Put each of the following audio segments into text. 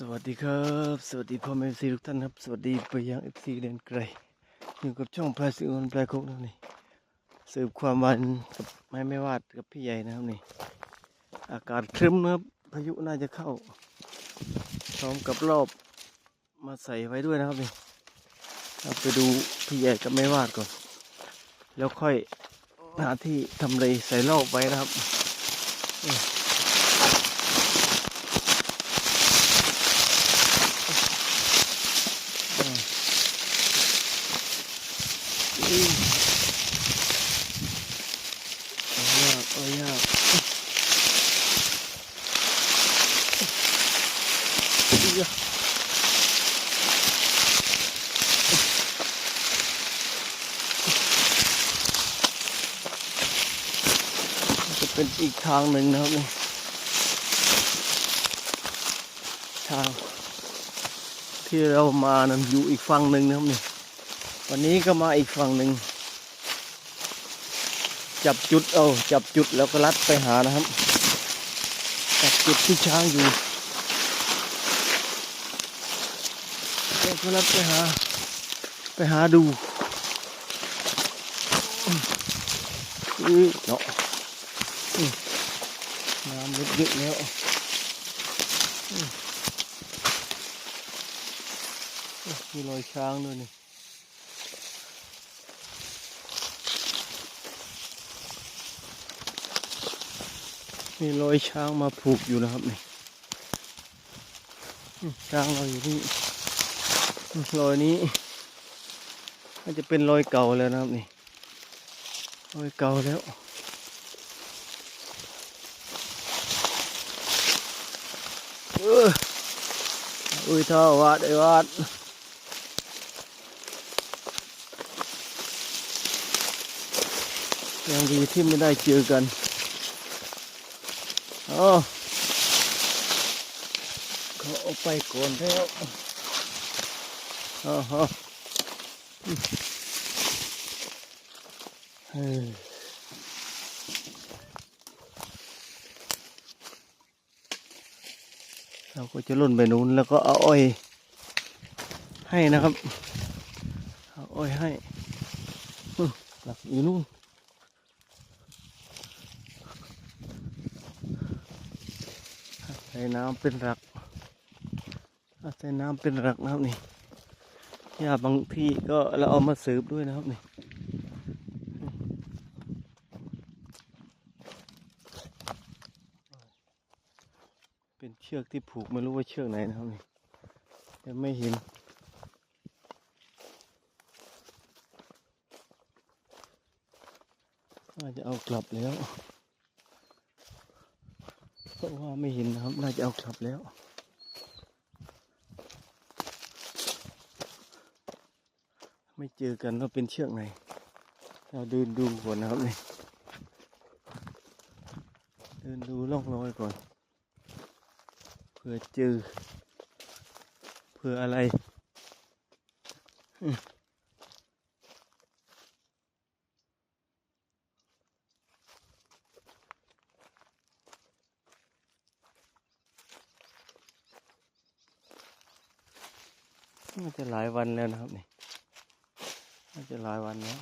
สวัสดีครับ สวัสดีพ่อแม่ซีทุกท่านครับ สวัสดีไปยังเอฟซีเดนไกลอยู่กับช่องพลายสิงห์พลายคุกนะครับนี่สืบความวันกับแม่ไม่วาดกับพี่ใหญ่นะครับนี่ อากาศครึ้มนะครับพายุน่าจะเข้าพร้อมกับรอบมาใส่ไว้ด้วยนะครับนี่เราไปดูพี่ใหญ่กับแม่วาดก่อน แล้วค่อยหาที่ทำเลใส่รอบไว้นะครับ อืม เอายากจะเป็นอีกทางหนึ่งนะครับนี่ทาง ที่เรามานั้นอยู่อีกฝั่งหนึ่งนะครับนี่วันนี้ก็มาอีกฝั่งหนึ่ง จับจุดเอาจับจุดแล้วก็ลัดไปหานะครับ จับจุดที่ช้างอยู่แล้วก็ลัดไปหา ไปหาดูอือเนาะน้ำลึกเยอะแล้วอืมโอ้มีรอยช้างด้วยนี่ มีรอยช้างมาผูกอยู่นะครับนี่ช้างเราอยู่นี่รอยนี้น่าจะเป็นรอยเก่าแล้วนะครับนี่รอยเก่าแล้วเอออุ้ยท่อวัดไอ้วัดยังดีที่ไม่ได้เจอกัน อ้เขาเอาไปก่อนแล้วอ๋อฮะเออเราก็จะล่นไปนู้นแล้วก็เอาอ้อยให้นะครับ เอาอ้อยให้หลักอยู่นู่น ใส่น้ำเป็นหลักใส่น้ำเป็นหลักนะครับนี่หญ้าบางที่ก็เราเอามาเสิร์ฟด้วยนะครับนี่เป็นเชือกที่ผูกไม่รู้ว่าเชือกไหนนะครับนี่ยังไม่เห็นน่าจะเอากลับแล้ว ราะว่าไม่เห็นนะครับ น่าจะเอากลับแล้ว ไม่เจอกันว่าเป็นเชือกไหน เราเดินดูก่อนนะครับนี่เดินดูล่องรอยก่อนเผื่อเจอเผื่ออะไร อืม น่าจะหลายวันแล้วนะครับนี่น่าจะหลายวันแล้ว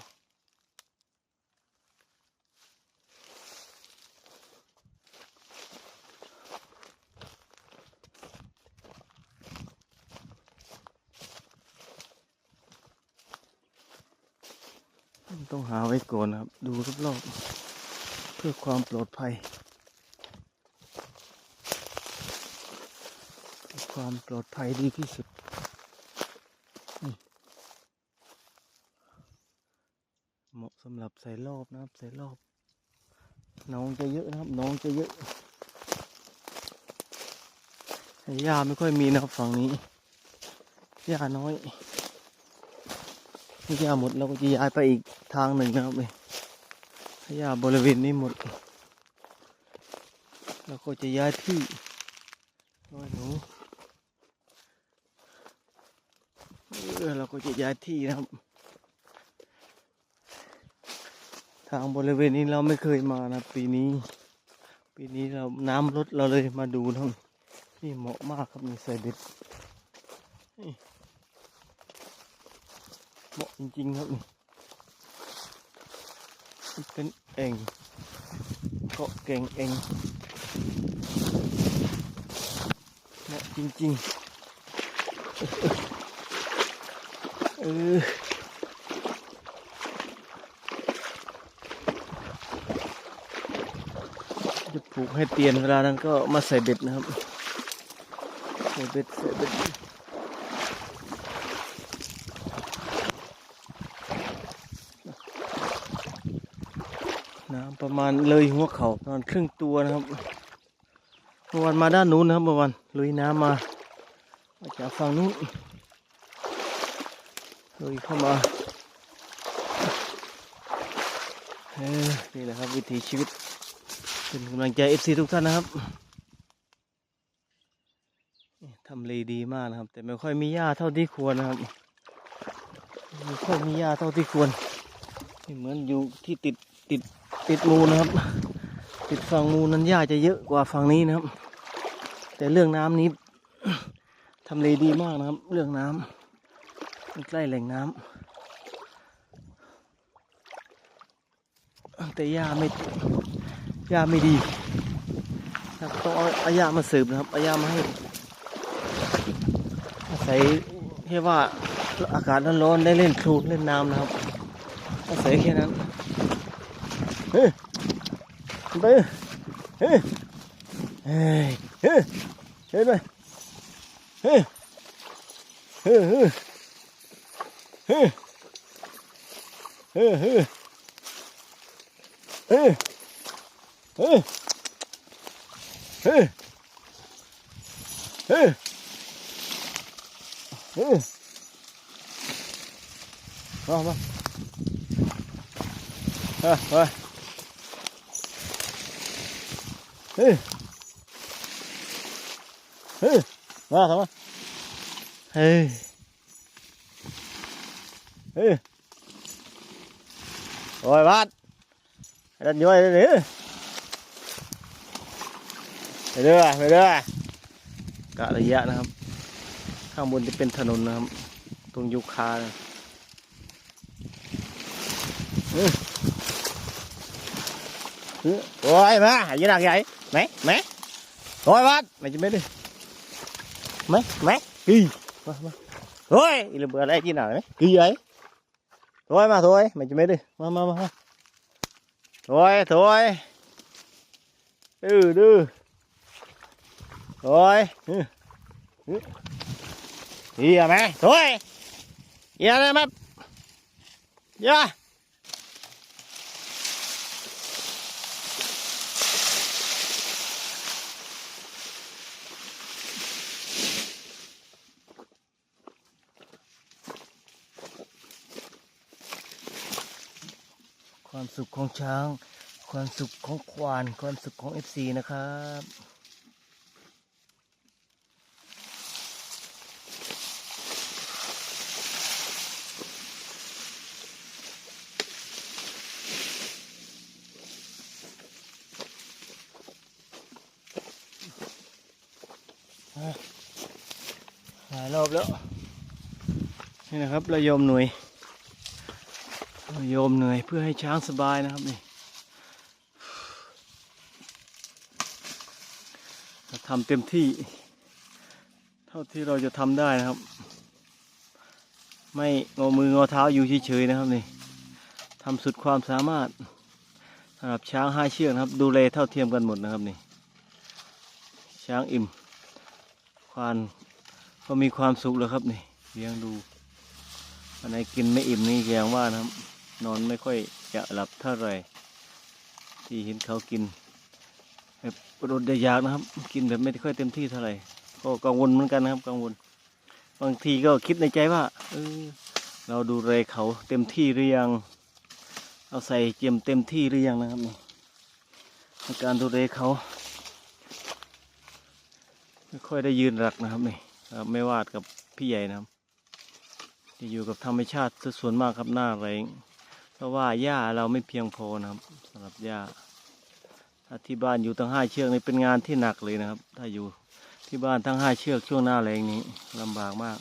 ต้องหาไว้ก่อนนะครับ ดูรอบๆเพื่อความปลอดภัย ความปลอดภัยดีที่สุดอืมเหมาะสำหรับใส่รอบนะครับใส่รอบ น้องจะเยอะนะครับ น้องจะเยอะหญ้าไม่ค่อยมีนะครับฝั่งนี้หญ้าน้อยถ้าหญ้าหมดเราก็จะย้ายไปอีกทางหนึ่งนะครับนี่ถ้าหญ้าบริเวณนี้หมดเราก็จะย้ายที่น้อยหนูเออเราก็จะย้ายที่นะครับ ทางบริเวณนี้เราไม่เคยมานะปีนี้ ปีนี้เราน้ำลดเราเลยมาดูนะครับนี่เหมาะมากครับนี่ใส่เบ็ดเหมาะจริงๆครับนี่เป็นเองเกาะเก่งเองเหมาะจริงๆเออ จะ ผูกให้เตียนเวลานั้นก็มาใส่เบ็ดนะครับ ใส่เบ็ดใส่เบ็ดน้ำประมาณเลยหัวเข่าประมาณครึ่งตัวนะครับเมื่อวันมาด้านนู้นนะครับเมื่อวันลุยน้ำมามาจากฝั่งนู้นลุยเข้ามาเออนี่แหละครับวิถีชีวิต เป็นกำลังใจเอฟซีทุกท่านนะครับทำเลดีมากนะครับ แต่ไม่ค่อยมีหญ้าเท่าที่ควรนะครับไม่ค่อยมีหญ้าเท่าที่ควรนี่เหมือนอยู่ที่ติดติดติดมูนะครับ ติดฝั่งมูนั้นหญ้าจะเยอะกว่าฝั่งนี้นะครับ แต่เรื่องน้ำนี้ทำเลดีมากนะครับ เรื่องน้ำมันใกล้แหล่งน้ำแต่หญ้าไม่ ยาไม่ดีต้องเอาอายามาสืบนะครับอายามาให้อาศัยแค่ว่าอากาศร้อนๆได้เล่นครูนเล่นน้ำนะครับอาศัยแค่นั้นเฮ้ยไปเฮ้ยเฮ้ยเฮ้ยเฮ้ยไปเฮ้ยเฮ้ยเฮ้ยเฮ้ยเฮ้ย เฮ้ยเฮ้ยเฮ้ยเฮ้ยเฮ้ยเฮ้ยมามาเฮ้ยเฮ้ยเฮ้ย เฮ้ย มาทำ ไมเฮ้ยเฮ้ยโอ้ยบาดดันย้อยเลยนี่ไปเรื่อยไปเรื่อยกะระยะนะครับ ข้างบนจะเป็นถนนนะครับ ตรงยูคานะเออเออโอ้ยมายืนหนักใหญ่ไหมไหมโอ้ยวัดไหนจะไม่ได้ไหมไหมกี่มามาโอ้ยอีระเบิดอะไรที่ไหนไหมกี่ใหญ่โอ้ยมาโอ้ยไหนจะไม่ได้มามามา thôi thôi đưa đưa rồi Ừ. Ừ. đi à mẹ thôi đi ra đây mẹ ra ความสุขของช้าง ความสุขของควาน ความสุขของเอฟซีนะครับายรอบแล้ว นี่นะครับระยมหน่วยโยมเหนื่อยเพื่อให้ช้างสบายนะครับนี่ทำเต็มที่ เท่าที่เราจะทำได้นะครับ ไม่งอมืองอเท้าอยู่เฉยๆนะครับนี่ทำสุดความสามารถสำหรับช้างห้าเชือกนะครับ ดูแลเท่าเทียมกันหมดนะครับนี่ช้างอิ่มควาน ก็มีความสุขแล้วครับนี่เลี้ยงดูอันไหนกินไม่อิ่มนี่แสดงว่านะครับ นอนไม่ค่อยจะหลับเท่าไหร่ที่เห็นเขากินแบบรดอยากนะครับ กินแบบไม่ค่อยเต็มที่เท่าไหร่ก็กังวลเหมือนกันนะครับ กังวล บางทีก็คิดในใจว่าเออเราดูแลเขาเต็มที่หรือยังเราใส่เจียมเต็มที่หรือยังนะครับนี่ในการดูแลเขาไม่ค่อยได้ยืนหลักนะครับนี่ ครับไม่วาดกับพี่ใหญ่นะครับ จะอยู่กับธรรมชาติส่วนมากครับหน้าแรงเพราะว่าหญ้าเราไม่เพียงพอนะครับสำหรับหญ้าถ้าที่บ้านอยู่ตั้งห้าเชือกนี่เป็นงานที่หนักเลยนะครับ ถ้าอยู่ที่บ้านทั้งห้าเชือกช่วงหน้าแรงนี้ลำบากมาก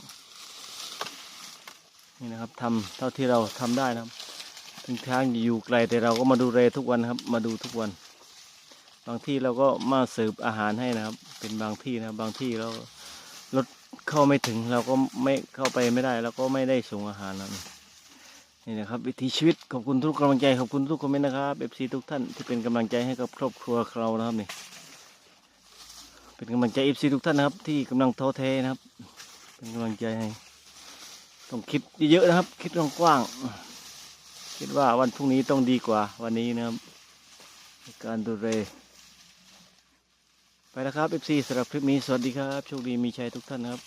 นี่นะครับทำเท่าที่เราทำได้นะครับถึงทางอยู่ไกลแต่เราก็มาดูแลทุกวันครับ มาดูทุกวัน บางที่เราก็มาเสิร์ฟอาหารให้นะครับ เป็นบางที่นะครับบางที่เรารถ เข้าไม่ถึงเราก็ไม่เข้าไปไม่ได้เราก็ไม่ได้ส่งอาหารนะนี่นะครับ วิถีชีวิตขอบคุณทุกกำลังใจขอบคุณทุกคอมเมนต์นะครับเอฟซีทุกท่านที่เป็นกำลังใจให้กับครอบครัวเรานะครับนี่เป็นกำลังใจเอฟซีทุกท่านนะครับ ที่กำลังท้อแท้นะครับ เป็นกำลังใจให้ต้องคิดเยอะๆนะครับ คิดกว้างๆคิดว่าวันพรุ่งนี้ต้องดีกว่าวันนี้นะครับ การดูแล ไปแล้วครับ FC สำหรับคลิปนี้ สวัสดีครับ โชคดีมีชัยทุกท่านครับ